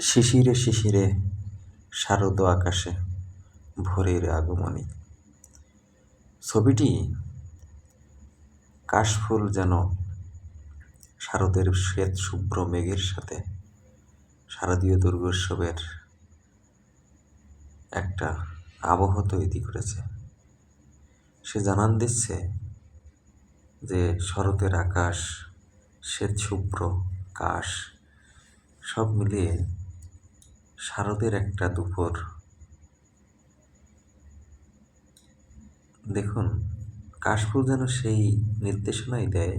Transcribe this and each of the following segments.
শিশিরে শিশিরে শারদ আকাশে ভোরের আগমনী। ছবিটি কাশফুল যেন শারদের শ্বেত শুভ্র মেঘের সাথে শারদীয় দুর্গোৎসবের একটা আবহ তৈরি করেছে। সে জানান দিচ্ছে যে শরতের আকাশ, শ্বেত শুভ্র, কাশ সব মিলিয়ে শারদের একটা দুপুর। দেখুন, কাশফুল যেন সেই নির্দেশনাই দেয়,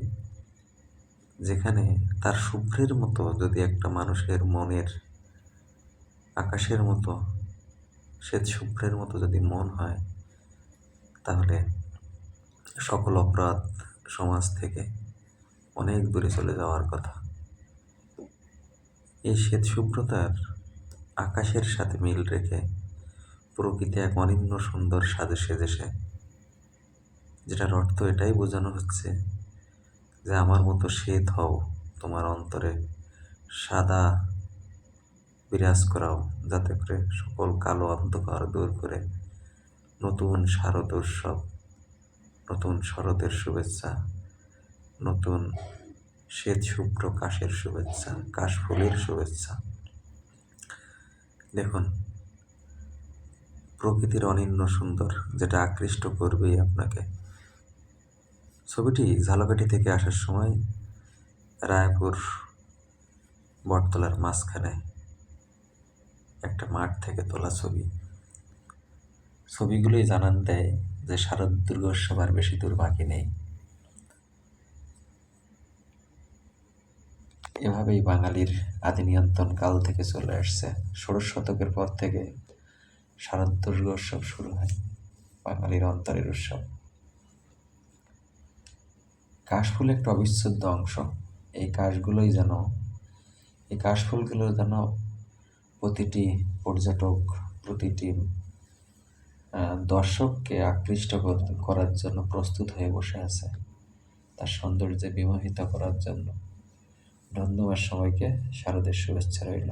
যেখানে তার শুভ্রের মতো যদি একটা মানুষের মনের আকাশের মতো, শ্বেত শুভ্রের মতো যদি মন হয়, তাহলে সকল অপরাধ সমাজ থেকে অনেক দূরে চলে যাওয়ার কথা। এই শ্বেত শুভ্রতার আকাশের সাথে মিল রেখে প্রকৃতি এক অনিন্য সুন্দর সাজে সেজেছে। যেটার অর্থ এটাই বোঝানো হচ্ছে যে আমার মতো শ্বেত হও, তোমার অন্তরে সাদা বিরাজ করাও, যাতে করে সকল কালো অন্ধকার দূর করে নতুন শারদ উৎসব, নতুন শরতের শুভেচ্ছা, নতুন শ্বেত শুভ্র কাশের শুভেচ্ছা, কাশফুলের শুভেচ্ছা। দেখুন, প্রকৃতির অনিন্য সুন্দর যেটা আকৃষ্ট করবেই আপনাকে। ছবিটি ঝালকাঠি থেকে আসার সময় রায়পুর বটতলার মাঝখানে একটা মাঠ থেকে তোলা ছবি। ছবিগুলোই জানান দেয় যে শারদ দুর্গোৎসব আর বেশি দূর বাকি নেই। এভাবেই বাঙালির আদি নিয়ন্ত্রণ কাল থেকে চলে আসছে। ষোড়শ শতকের পর থেকে শারদ উৎসব শুরু হয়, বাঙালির অন্তরের উৎসব। কাশফুল একটা অবিচ্ছেদ্য অংশ। এই কাশগুলোই যেন, এই কাশফুলগুলো যেন প্রতিটি পর্যটক, প্রতিটি দর্শককে আকৃষ্ট করার জন্য প্রস্তুত হয়ে বসে আছে। তার সৌন্দর্যে বিমোহিত করার জন্য। ধন্যবাদ সবাইকে। শারদের শুভেচ্ছা রইল।